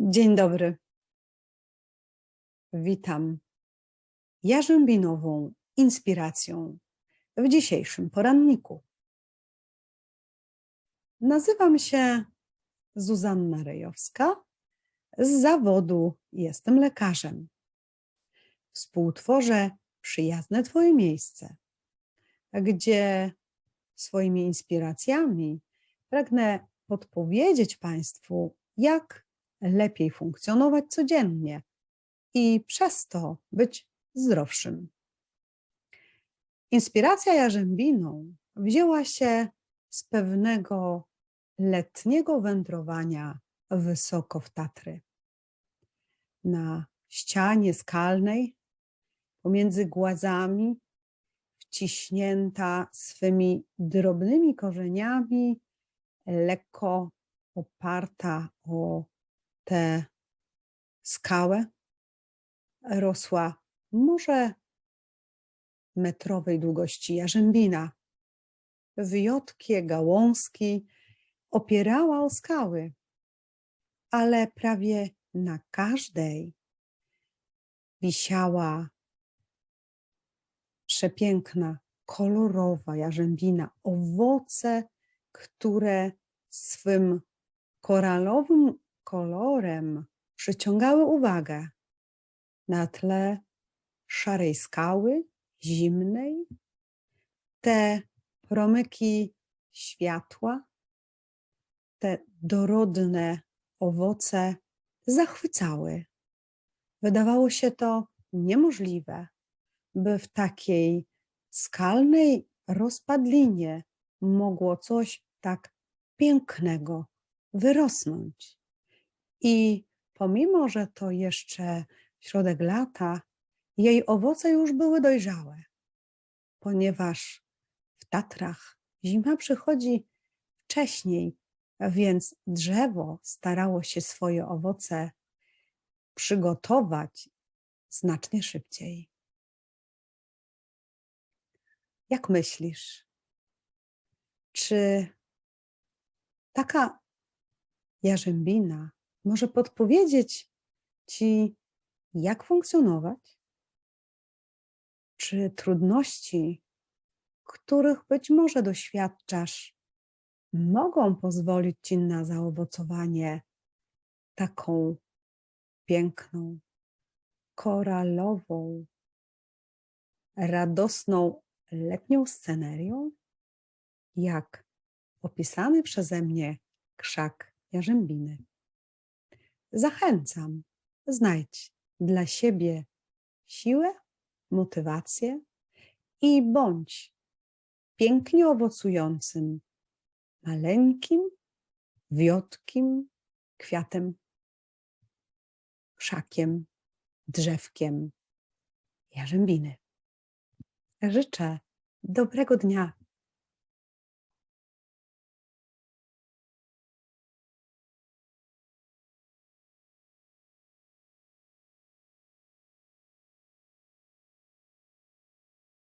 Dzień dobry. Witam jarzębinową inspiracją w dzisiejszym poranniku. Nazywam się Zuzanna Rejowska. Z zawodu jestem lekarzem. Współtworzę przyjazne Twoje miejsce, gdzie swoimi inspiracjami pragnę podpowiedzieć Państwu, jak lepiej funkcjonować codziennie i przez to być zdrowszym. Inspiracja jarzębiną wzięła się z pewnego letniego wędrowania wysoko w Tatry. Na ścianie skalnej, pomiędzy głazami, wciśnięta swymi drobnymi korzeniami, lekko oparta o tę skałę, rosła może metrowej długości jarzębina. Wyjotkie gałązki opierała o skały, ale prawie na każdej wisiała przepiękna, kolorowa jarzębina, owoce, które swym koralowym kolorem przyciągały uwagę na tle szarej skały, zimnej, te promyki światła, te dorodne owoce zachwycały. Wydawało się to niemożliwe, by w takiej skalnej rozpadlinie mogło coś tak pięknego wyrosnąć. I pomimo, że to jeszcze środek lata, jej owoce już były dojrzałe, ponieważ w Tatrach zima przychodzi wcześniej, więc drzewo starało się swoje owoce przygotować znacznie szybciej. Jak myślisz, czy taka jarzębina może podpowiedzieć Ci, jak funkcjonować? Czy trudności, których być może doświadczasz, mogą pozwolić Ci na zaowocowanie taką piękną, koralową, radosną letnią scenerią, jak opisany przeze mnie krzak jarzębiny. Zachęcam, znajdź dla siebie siłę, motywację i bądź pięknie owocującym, maleńkim, wiotkim kwiatem, krzakiem, drzewkiem jarzębiny. Życzę dobrego dnia